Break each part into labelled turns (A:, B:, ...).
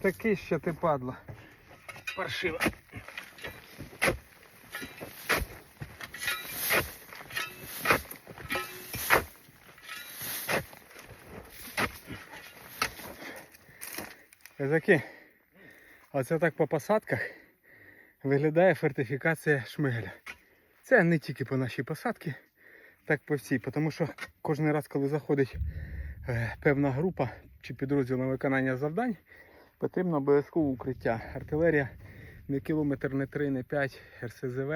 A: Такий ще ти падла. Паршива. Такі. Оце так по посадках виглядає фортифікація шмигеля. Це не тільки по нашій посадці, так по всій. Тому що кожен раз, коли заходить е, певна група чи підрозділ на виконання завдань, потрібно обов'язково укриття. Артилерія не кілометр, не 3, не 5, РСЗВ,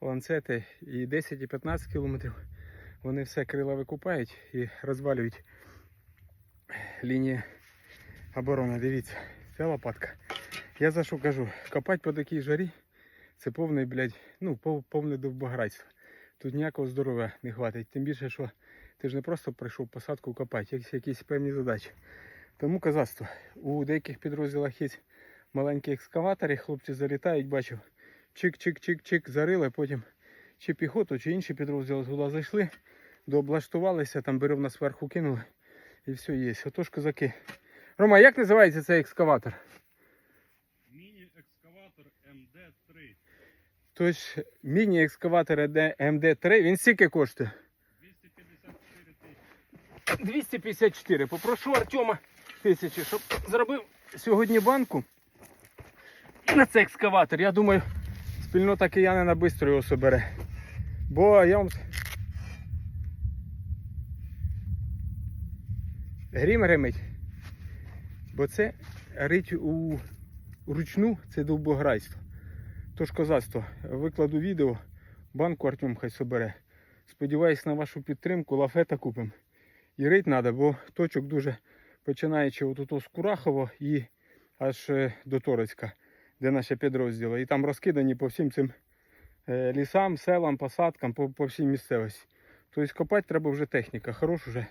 A: ланцети і 10 і 15 кілометрів. Вони все крила викупають і розвалюють лінії оборони. Дивіться, це лопатка. Я за що кажу, копати по такій жарі це повний, блядь, ну, повне довбограйство. Тут ніякого здоров'я не хватить. Тим більше, що ти ж не просто прийшов посадку копати, якісь, якісь певні задачі. Тому казацтво. У деяких підрозділах є маленькі екскаватори, хлопці залітають, бачив, чик-чик-чик-чик, зарили, потім чи піхоту, чи інші підрозділи туди зайшли, дооблаштувалися, там берев зверху кинули і все є. Отож, козаки. Рома, як називається цей екскаватор?
B: Міні-екскаватор МД-3.
A: Тобто міні-екскаватор МД-3, він скільки коштує?
B: 254 тисячі.
A: 254. Попрошу Артема тисячі, щоб зробив сьогодні банку на цей екскаватор. Я думаю, спільнота киянина швидко його собере. Бо я вам. Грім гримить. Бо це рить у ручну це довбограйство. Тож козацтво, викладу відео, банку Артем хай собере. Сподіваюсь на вашу підтримку, лафета купимо. І рить треба, бо точок дуже починаючи отут з Курахово і аж е, до Торецька, де наші підрозділи. І там розкидані по всім цим е, лісам, селам, посадкам, по, по всій місцевості. Тобто копати треба вже техніка. Хорош уже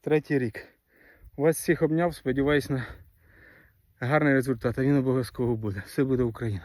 A: третій рік. Вас всіх обняв, сподіваюсь на гарний результат, а він обов'язково буде. Все буде Україна.